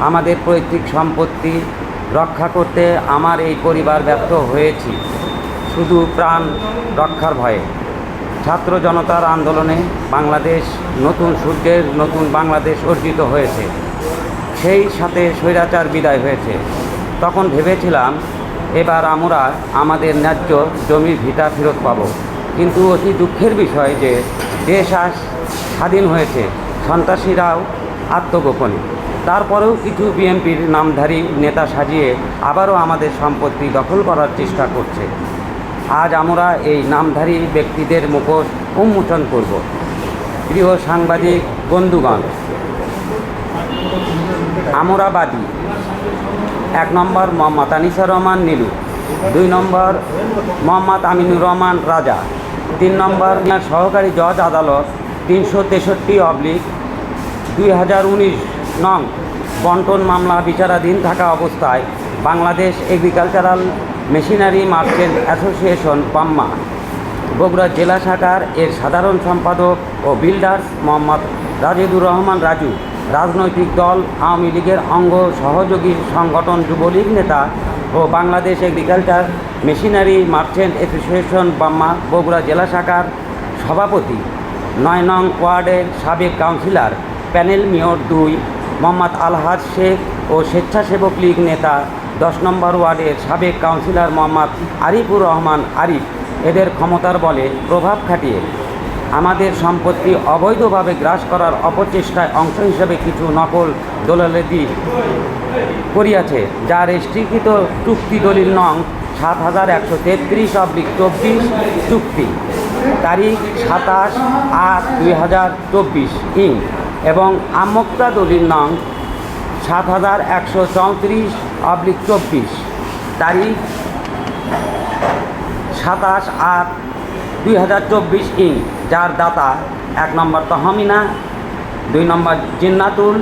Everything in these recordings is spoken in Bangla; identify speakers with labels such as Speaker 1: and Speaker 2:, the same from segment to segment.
Speaker 1: আমাদের পৈতৃক সম্পত্তি রক্ষা করতে আমার এই পরিবার ব্যর্থ হয়েছি। শুধু প্রাণ রক্ষার ভয়ে। ছাত্র জনতার আন্দোলনে বাংলাদেশ নতুন সূর্যের নতুন বাংলাদেশ অর্জিত হয়েছে। সেই সাথে স্বৈরাচার বিদায় হয়েছে। তখন ভেবেছিলাম, এবার আমরা আমাদের ন্যায্য জমির ভিটা ফেরত পাব। কিন্তু অতি দুঃখের বিষয় যে দেশ আজ স্বাধীন হয়েছে। সন্ত্রাসীরাও আত্মগোপনে। তারপরেও কিছু বিএনপির নামধারী নেতা সাজিয়ে আবারও আমাদের সম্পত্তি দখল করার চেষ্টা করছে। আজ আমরা এই নামধারী ব্যক্তিদের মুখোশ উন্মোচন করব। প্রিয় সাংবাদিক, বন্ধুগণ, আমরাবাদী। এক নম্বর মোহাম্মদ আনিসা রহমান নীলু। দুই নম্বর মোহাম্মদ আমিনুর রহমান রাজা। তিন নম্বর সহকারী জজ আদালত তিনশো তেষট্টি অবলিক দুই হাজার উনিশ নং, বন্টন মামলা বিচারাধীন থাকা অবস্থায় Bangladesh agricultural machinery merchant association BAMMA Bogura জেলা শাখার এর সাধারণ সম্পাদক ও বিল্ডার্স মোহাম্মদ রাজেদুর রহমান রাজু, রাজনৈতিক দল, আওয়ামী লীগের অঙ্গ সহযোগী সংগঠন যুবলীগ নেতা ও Bangladesh agriculture machinery merchant association, BAMMA, Bogura জেলা শাখার সভাপতি। নয় নং ওয়ার্ডের সাবেক কাউন্সিলর, প্যানেল মেয়র দুই। মোহাম্মদ আলহাজ শেখ ও স্বেচ্ছাসেবক লীগ নেতা, দশ নম্বর ওয়ার্ডের সাবেক কাউন্সিলর মোহাম্মদ আরিফুর রহমান আরিফ এদের ক্ষমতার বলে প্রভাব খাটিয়ে। আমাদের সম্পত্তি অবৈধভাবে গ্রাস করার অপচেষ্টায় অংশ হিসেবে কিছু নকল দোলালেদি করিয়াছে যা রেস্ট্রিকৃত চুক্তি দলিল নং সাত হাজার একশো তেত্রিশ অব্লিক চব্বিশ চুক্তি, তারিখ সাতাশ আট দুই হাজার চব্বিশ, ইং। এবং দলিল নং সাত হাজার একশো চৌত্রিশ অব্লিক চব্বিশ, তারিখ সাতাশ আট দুই হাজার চব্বিশ ইং, যার দাতা এক নম্বর তহমিনা, দুই নম্বর জিন্নাতুল,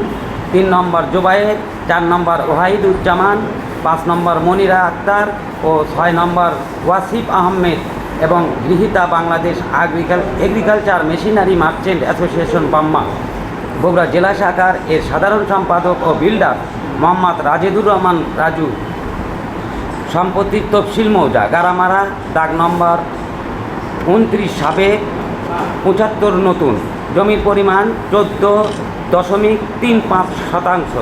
Speaker 1: তিন নম্বর জুবায়ের, চার নম্বর ওয়াহিদুজ্জামান পাঁচ নম্বর মনিরা আক্তার ও ছয় নম্বর ওয়াসিফ আহমেদ এবং গৃহীতা Bangladesh আগ্রিকাল, agriculture machinery merchant association BAMMA. Bogura জেলা শাখার এর সাধারণ সম্পাদক ও বিল্ডার মোহাম্মদ রাজেদুর রহমান রাজু। সম্পত্তির তফসিল মৌজা, গারামারা, দাগ নম্বর উনত্রিশ সাবেক পঁচাত্তর নতুন। জমির পরিমাণ চোদ্দ দশমিক তিন পাঁচ শতাংশ।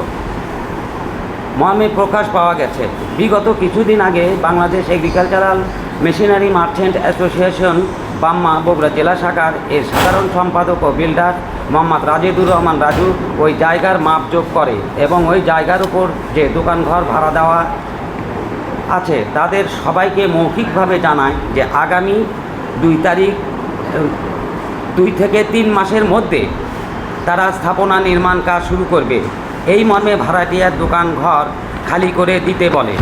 Speaker 1: মর্মে প্রকাশ পাওয়া গেছে, বিগত কিছুদিন আগে Bangladesh agricultural machinery merchant association BAMMA Bogura জেলা শাখার এর সাধারণ সম্পাদক ও বিল্ডার মোহাম্মদ রাজেদুর রহমান রাজু ওই জায়গার মাপযোগ করে এবং ওই জায়গার উপর যে দোকানঘর ভাড়া দেওয়া আছে তাদের সবাইকে মৌখিকভাবে জানায় যে আগামী দুই তারিখ, দুই থেকে তিন মাসের মধ্যে তারা স্থাপনা নির্মাণ কাজ শুরু করবে। এই মর্মে ভাড়াটিয়ার দোকান ঘর খালি করে দিতে বলে।